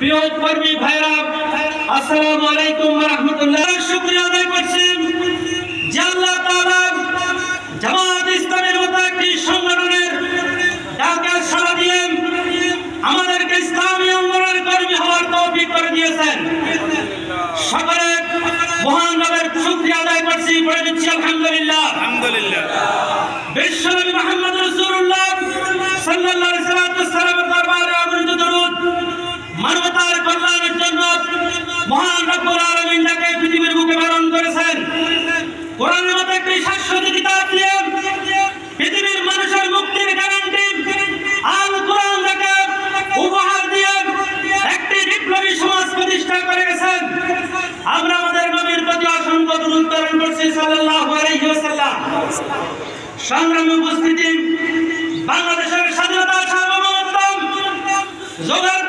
প্রিয় কর্মী ভাইরা আসসালামু আলাইকুম রহমতুল্লাহ। শুক্রিয়া আদায় করছি। যে আল্লাহ তাআলা জামাত ইসলামের মতো একটি সংগঠনের ডাকে সাড়া দিয়ে আমাদেরকে ইসলামী আন্দোলনের কর্মী হওয়ার তৌফিক করে দিয়েছেন। সকলে মহান রবের শুকরিয়া আদায় করছি পড়ে দিচ্ছি আলহামদুলিল্লাহ। আলহামদুলিল্লাহ। বিশ্বনবী মুহাম্মদ রাসূলুল্লাহ সাল্লাল্লাহু আলাইহি সাল্লামের দরবারে অগণিত রব্বুল পৃথিবীর বুকে প্রেরণ করেছেন একটি পৃথিবীর মানুষের মুক্তির গ্যারান্টি আল কোরআন যাকে উপহার দিয়ে একটি বিপ্লবী সমাজ প্রতিষ্ঠা করে উপস্থিতি, বাংলাদেশের স্বাধীনতা সার্বভৌমত্ব যোগের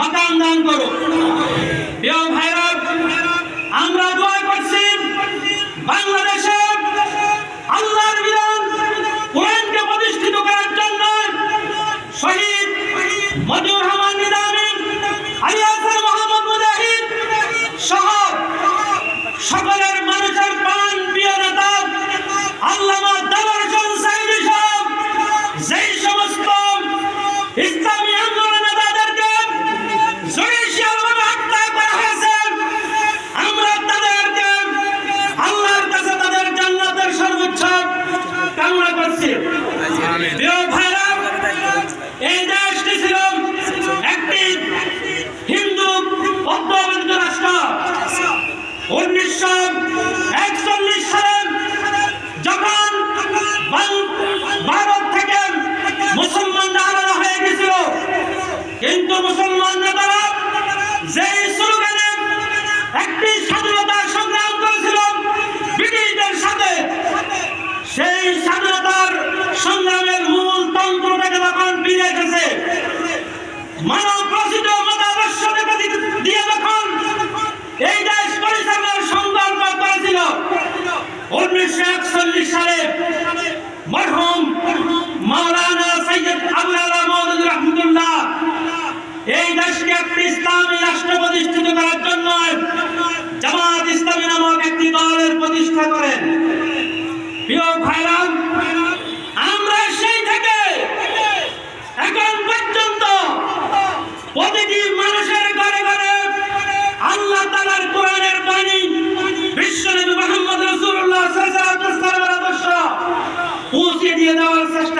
మకాంగాంకుడు মুসলমান নেতারা যেই স্লোগানে একটি স্বাধীনতা সংগ্রাম করেছিল ব্রিটিশদের সাথে, সেই স্বাধীনতার সংগ্রামের মূল তন্ত্রটাকে তখন ফিরে এসেছে, মানব প্রসিদ্ধ দিয়ে যখন এই দেশ পরিচালনার সংকল্প করেছিল, উনিশশো একচল্লিশ সালে মরহুম মাওলানা সৈয়দ আবুল আলা মৌদুদ রহমতুল্লাহ এই দেশকে একটি ইসলামী রাষ্ট্র প্রতিষ্ঠিত করার জন্য জামাত ইসলামী নামক একটি দলের প্রতিষ্ঠা করেন প্রিয় ভাইরা আমরা সেই থেকে এখন পর্যন্ত প্রতিটি মানুষের ঘরে ঘরে আল্লাহ তালার কোরআনের বাণী বিশ্বনবী মোহাম্মদ রাসূলুল্লাহ সাল্লাল্লাহু আলাইহি ওয়াসাল্লামের আদর্শ পৌঁছে দিয়ে দেওয়ার চেষ্টা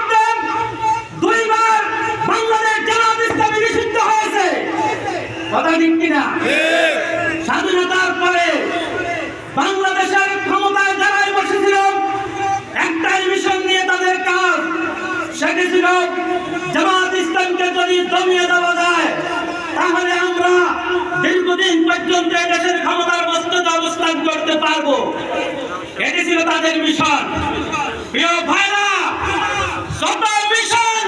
কথা ঠিক কিনা? স্বাধীনতার পরে বাংলাদেশের ক্ষমতায় যারাই বসেছিল, একটাই মিশন নিয়ে তাদের কাজ সেটি ছিল? জামাত ইসলামকে যদি দমিয়ে দেওয়া যায়, তাহলে আমরা দীর্ঘদিন পর্যন্ত দেশের ক্ষমতার বস্তুতে অবস্থান করতে পারব। এটি ছিল তাদের মিশন প্রিয় ভাইরা যত মিশন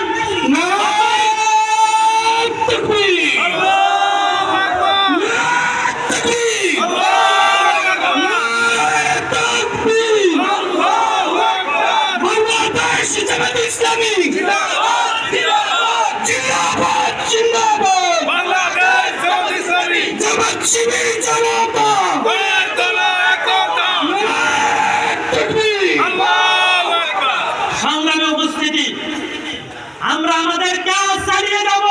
ইসলামী জিন্দাবাদ জিন্দাবাদ জিন্দাবাদ জিন্দাবাদ। বাংলাদেশ জামাত ইসলামী আমরা আমাদের কাজ চালিয়ে যাব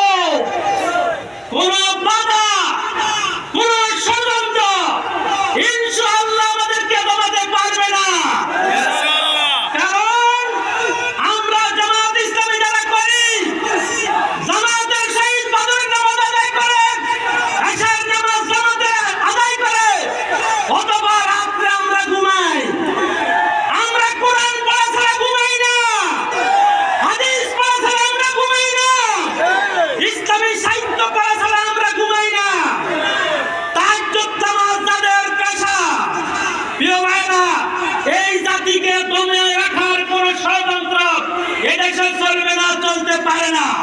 পারে না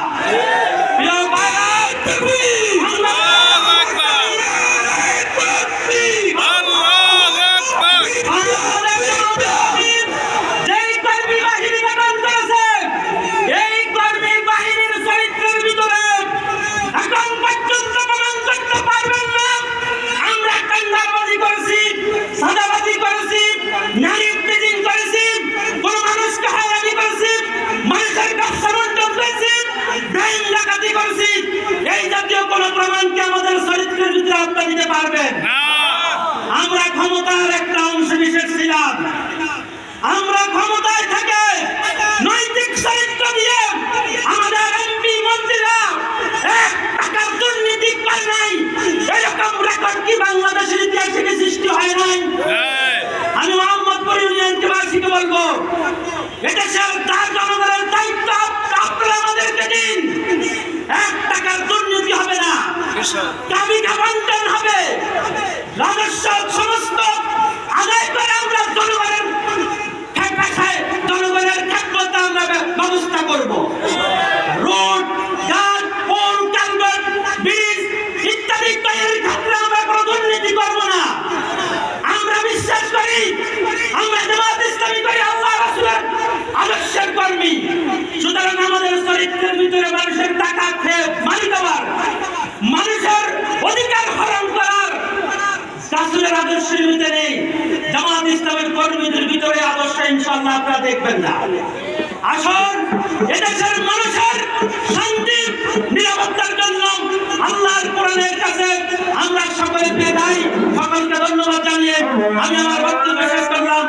আমরা ক্ষমতায় থেকে নৈতিক চরিত্র দিয়ে আমাদের এমপি মন্ত্রীরা এক টাকার দুর্নীতি করে নাই। এরকম রেকর্ড কি বাংলাদেশের ইতিহাস থেকে সৃষ্টি হয় নাই? আমি মোহাম্মদপুর ইউনিয়নকে বাসীকে বলব। এদেশের তার জনগণের দায়িত্ব আপনারা আমাদেরকে দিন। এক টাকার দুর্নীতি হবে না। মানুষের নেই। জামাত ইসলামের কর্মীদের ভিতরে আদর্শ ইনশাল্লাহ আপনারা দেখবেন না। আসুন, এদেশের মানুষের শান্তি, নিরাপত্তার জন্য আল্লাহর কোরআনের কাছে আমরা সকলে পেয়ে যাই। সকলকে ধন্যবাদ জানিয়ে আমি আমার বক্তব্য শেষ করলাম।